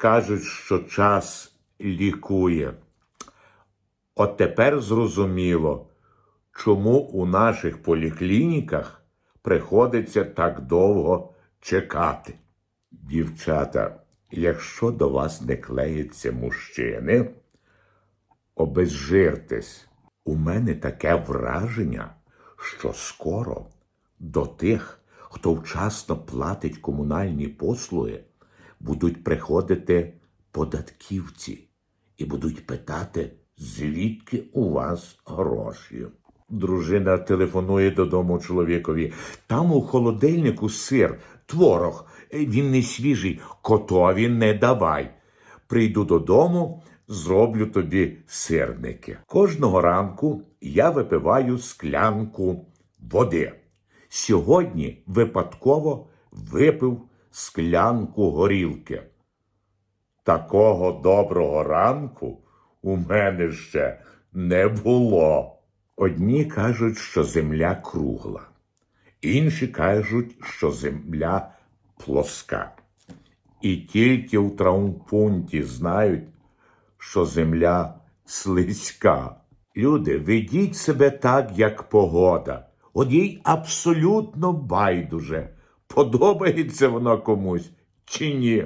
Кажуть, що час лікує. От тепер зрозуміло, чому у наших поліклініках приходиться так довго чекати. Дівчата, якщо до вас не клеяться мужчини, обезжиртесь. У мене таке враження, що скоро до тих, хто вчасно платить комунальні послуги, будуть приходити податківці і будуть питати, звідки у вас гроші. Дружина телефонує додому чоловікові. Там у холодильнику сир, творог. Він не свіжий, котові не давай. Прийду додому, зроблю тобі сирники. Кожного ранку я випиваю склянку води. Сьогодні випадково випив склянку горілки. Такого доброго ранку у мене ще не було. Одні кажуть, що земля кругла, інші кажуть, що земля плоска. І тільки в травмпункті знають, що земля слизька. Люди, ведіть себе так, як погода. От їй абсолютно байдуже, подобається вона комусь чи ні.